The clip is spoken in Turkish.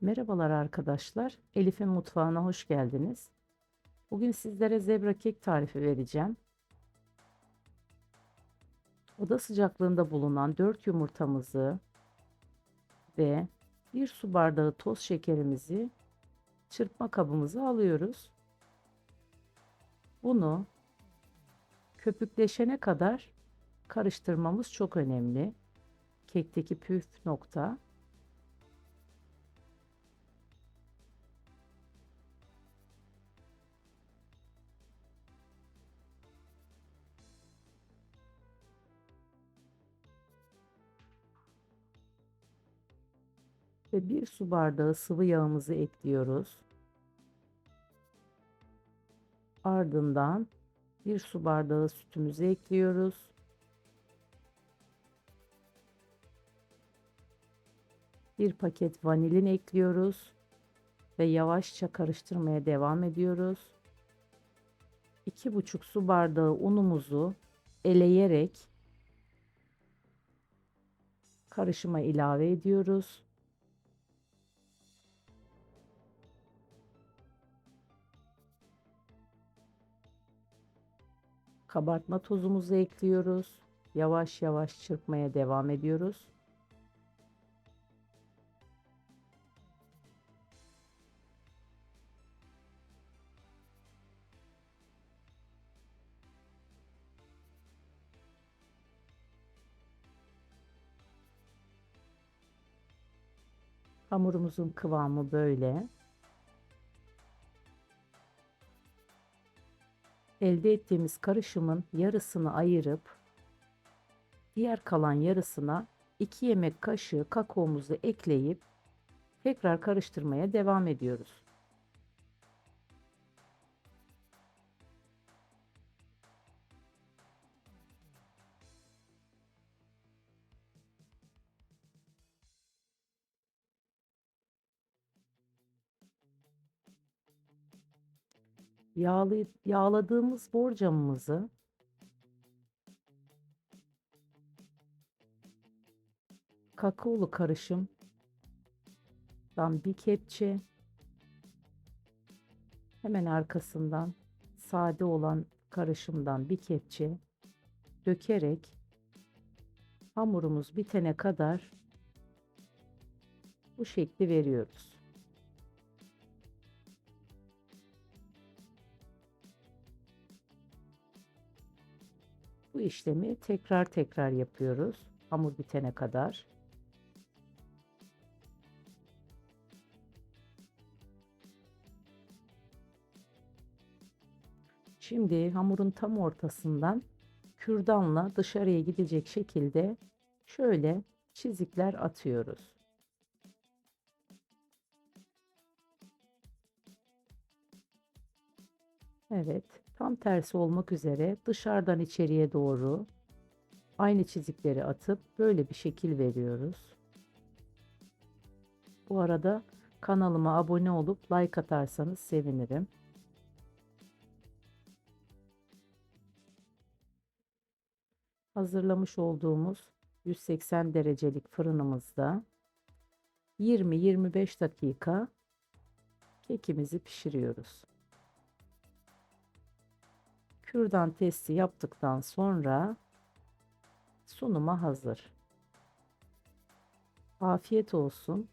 Merhabalar arkadaşlar. Elif'in mutfağına hoş geldiniz. Bugün sizlere zebra kek tarifi vereceğim. Oda sıcaklığında bulunan 4 yumurtamızı ve 1 su bardağı toz şekerimizi çırpma kabımıza alıyoruz. Bunu köpükleşene kadar karıştırmamız çok önemli. Kekteki püf nokta. Ve bir su bardağı sıvı yağımızı ekliyoruz. Ardından bir su bardağı sütümüzü ekliyoruz. Bir paket vanilin ekliyoruz ve yavaşça karıştırmaya devam ediyoruz. 2,5 su bardağı unumuzu eleyerek karışıma ilave ediyoruz. Kabartma tozumuzu ekliyoruz. Yavaş yavaş çırpmaya devam ediyoruz. Hamurumuzun kıvamı böyle. Elde ettiğimiz karışımın yarısını ayırıp diğer kalan yarısına 2 yemek kaşığı kakaomuzu ekleyip tekrar karıştırmaya devam ediyoruz. Yağlı, yağladığımız borcamımızı kakaolu karışımdan bir kepçe hemen arkasından sade olan karışımdan bir kepçe dökerek hamurumuz bitene kadar bu şekli veriyoruz. Bu işlemi tekrar tekrar yapıyoruz. Hamur bitene kadar. Şimdi hamurun tam ortasından kürdanla dışarıya gidecek şekilde şöyle çizikler atıyoruz. Evet, tam tersi olmak üzere dışarıdan içeriye doğru aynı çizikleri atıp böyle bir şekil veriyoruz. Bu arada kanalıma abone olup like atarsanız sevinirim. Hazırlamış olduğumuz 180 derecelik fırınımızda 20-25 dakika kekimizi pişiriyoruz. Kürdan testi yaptıktan sonra sunuma hazır. Afiyet olsun.